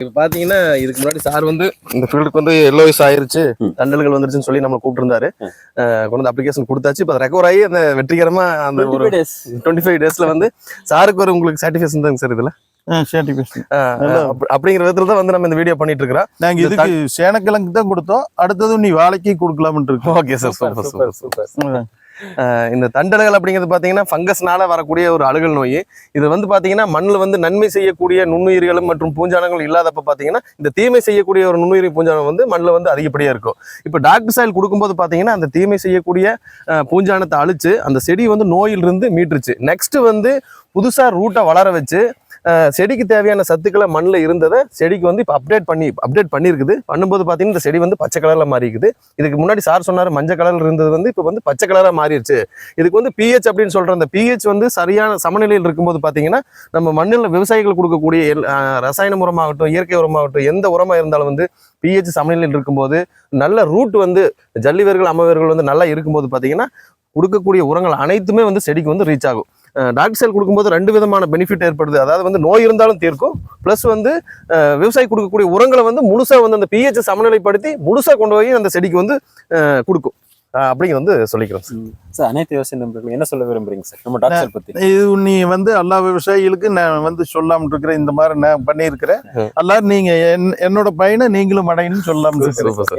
இப்போ பார்த்தீங்கன்னா இதுக்கு முன்னாடி சார் வந்து இந்த ஃபீல்டுக்கு வந்து எல்லோ வயசு ஆயிருச்சு. தண்டல்கள் வந்துருச்சுன்னு சொல்லி நம்ம கூப்பிட்டு இருந்தாரு கொண்டு வந்து அப்ளிகேஷன் கொடுத்தாச்சு. இப்போ ரெக்கவர் ஆகி அந்த வெற்றிகரமா அந்த ஒரு டுவெண்ட்டி ஃபைவ் டேஸ்ல வந்து சாருக்கு ஒரு உங்களுக்கு சாட்டிஸ்ஃபேக்ஷன் தாங்க சார் இதுல? அப்படிங்கிற விதத்துல தான் வந்து நம்ம இந்த வீடியோ பண்ணிட்டு இருக்கிறோம். நாங்க இதுக்கு சேனக்கிழங்கு தான் கொடுத்தோம். அடுத்தது நீ வாழைக்கு கொடுக்கலாம்னு இருக்கோம். Okay sir super super super. இந்த தண்டல்கள் அப்படிங்கிறது பார்த்தீங்கன்னா ஃபங்கஸ்னால வரக்கூடிய ஒரு அழுகல் நோய். இது வந்து பார்த்தீங்கன்னா மண்ணில் வந்து நன்மை செய்யக்கூடிய நுண்ணுயிர்களும் மற்றும் பூஞ்சானங்களும் இல்லாதப்ப பார்த்தீங்கன்னா இந்த தீமை செய்யக்கூடிய ஒரு நுண்ணுயிரி பூஞ்சானம் வந்து மண்ணில் வந்து அதிகப்படியாக இருக்கும். இப்போ டாக்டர் சாயில் கொடுக்கும்போது பார்த்தீங்கன்னா அந்த தீமை செய்யக்கூடிய பூஞ்சானத்தை அழிச்சு அந்த செடி வந்து நோயிலிருந்து மீட்டுருச்சு. நெக்ஸ்ட் வந்து புதுசாக ரூட்டை வளர வச்சு செடிக்கு தேவையான சத்துக்களை மண்ணில் இருந்ததை செடிக்கு வந்து இப்போ அப்டேட் பண்ணி அப்டேட் பண்ணியிருக்குது பண்ணும்போது பார்த்தீங்கன்னா இந்த செடி வந்து பச்சை கலரில் மாறி இருக்குது இதுக்கு முன்னாடி சார் சொன்னார் மஞ்சள் கலரில் இருந்தது வந்து இப்போ வந்து பச்சை கலராக மாறிடுச்சு இதுக்கு வந்து பிஹெச் அப்படின்னு சொல்கிற அந்த பிஹெச் வந்து சரியான சமநிலையில் இருக்கும்போது பார்த்தீங்கன்னா நம்ம மண்ணில் விவசாயிகள் கொடுக்கக்கூடிய ரசாயன உரமாகட்டும் இயற்கை உரமாகட்டும் எந்த உரமாக இருந்தாலும் வந்து பிஹெச் சமநிலையில் இருக்கும்போது நல்ல ரூட் வந்து ஜல்லிவர்கள் அம்மவேர்கள் வந்து நல்லா இருக்கும்போது பார்த்தீங்கன்னா கொடுக்கக்கூடிய உரங்கள் அனைத்துமே வந்து செடிக்கு வந்து ரீச் ஆகும். டாக்டர் செல் கொடுக்கும்போது ரெண்டு விதமான பெனிஃபிட் ஏற்படுது. அதாவது வந்து நோய் இருந்தாலும் தீர்க்கும். ப்ளஸ் வந்து விவசாயி கொடுக்கக்கூடிய உரங்களை வந்து முழுசா வந்து அந்த பிஹெச் சமநிலைப்படுத்தி முழுசா கொண்டு போய் அந்த செடிக்கு வந்து கொடுக்கும். அஹ், அப்படிங்கிறது வந்து சொல்லிக்கிறோம் சார். சார் அனைத்து விவசாய நண்பர்களும் என்ன சொல்ல விரும்புறீங்க சார்? நம்ம டாக்டர் பத்தி. இது நீ வந்து எல்லா விவசாயிகளுக்கும் நான் வந்து சொல்லாம இருக்கிறேன் இந்த மாதிரி நான் பண்ணியிருக்கிறேன். எல்லாரும் நீங்க என்- என்னோட பையனை நீங்களும் அடையணும்னு சொல்லாம இருக்கிறேன்.